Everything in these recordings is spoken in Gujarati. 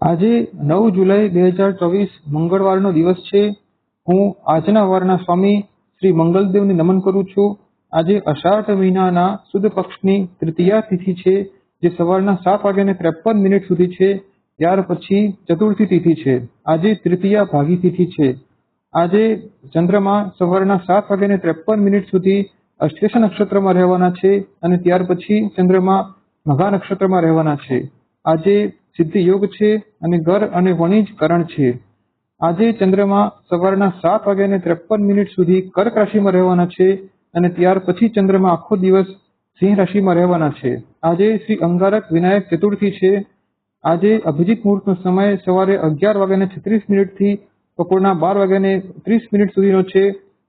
આજે નવ જુલાઈ બે હજાર ચોવીસ મંગળવારનો દિવસ છે. હું આજના વારના સ્વામી શ્રી મંગલદેવને નમન કરું છું. આજે અષાઢ મહિનાના સુદ પક્ષની તૃતીયા તિથિ છે, જે સવારના સાત વાગ્યાને ત્રેપન મિનિટ સુધી છે. ત્યાર પછી ચતુર્થી તિથિ છે. આજે તૃતીયા ભાગી તિથિ છે. આજે ચંદ્રમા સવારના સાત વાગ્યાને ત્રેપન મિનિટ સુધી અશ્લેષ નક્ષત્રમાં રહેવાના છે અને ત્યાર પછી ચંદ્રમા મઘા નક્ષત્રમાં રહેવાના છે. આજે સિદ્ધિ યોગ છે અને ઘર અને વણિજ કરણ છે. આજે ચંદ્રમા સવારના સાત વાગ્યાને ત્રેપન મિનિટ સુધી કર્ક રાશિમાં રહેવાના છે અને ત્યાર પછી ચંદ્રમા આખો દિવસ સિંહ રાશિમાં રહેવાના છે. આજે શ્રી અંગારક વિનાયક ચતુર્થી છે. આજે અભિજીત મુહૂર્તનો સમય સવારે અગિયાર વાગ્યાને છત્રીસ મિનિટથી બપોરના બાર વાગ્યાને ત્રીસ મિનિટ સુધીનો છે.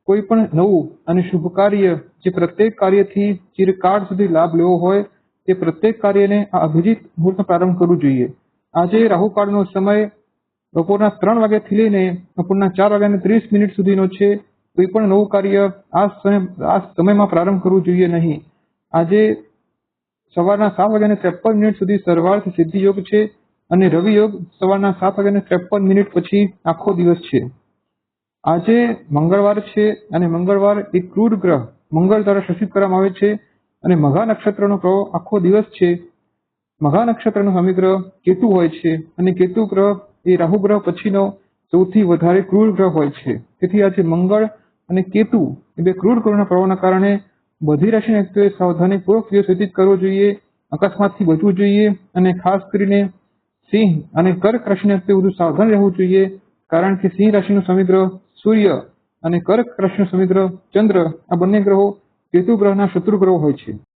કોઈ પણ નવું અને શુભ કાર્ય જે પ્રત્યેક કાર્યથી ચિરકાળ સુધી લાભ લેવો હોય તે પ્રત્યેક કાર્યને આ અભિજીત મુહૂર્તનો પ્રારંભ કરવું જોઈએ. આજે રાહુકાળનો સમય બપોરના ત્રણ વાગ્યાથી લઈને બપોરના ચાર વાગ્યાને ત્રીસ મિનિટ સુધીનો છે, કોઈ પણ નવું કાર્ય આ સમય, આ સમયમાં પ્રારંભ કરવું જોઈએ નહીં. આજે સવારના સાત વાગ્યાને ત્રેપન મિનિટ સુધી સર્વાર્થ સિદ્ધિ યોગ છે અને રવિ યોગ સવારના સાત વાગ્યાને ત્રેપન મિનિટ પછી આખો દિવસ છે. આજે મંગળવાર છે અને મંગળવાર એક ક્રૂર ગ્રહ મંગળ દ્વારા શાસિત કરવામાં આવે છે અને મઘા નક્ષત્રનો પ્રભાવ આખો દિવસ છે. મઘા નક્ષત્રનો સ્વામી ગ્રહ કેતુ હોય છે અને કેતુ ગ્રહ એ રાહુ ગ્રહ પછીનો સૌથી વધારે ક્રૂર ગ્રહ હોય છે. તેથી આજે મંગળ અને કેતુ એ બે ક્રૂર ગ્રહોના પ્રભાવના કારણે બધી રાશિના વ્યક્તિઓએ સાવધાનીપૂર્વક વ્યતીત કરવો જોઈએ, અકસ્માતથી બચવું જોઈએ અને ખાસ કરીને સિંહ અને કર્ક રાશિના વ્યક્તિઓ વધુ સાવધાન રહેવું જોઈએ, કારણ કે સિંહ રાશિનું સ્વામી ગ્રહ સૂર્ય અને કર્ક રાશિનું સ્વામી ગ્રહ ચંદ્ર આ બંને ગ્રહો કેતુ ગ્રહના શત્રુ ગ્રહો હોય છે.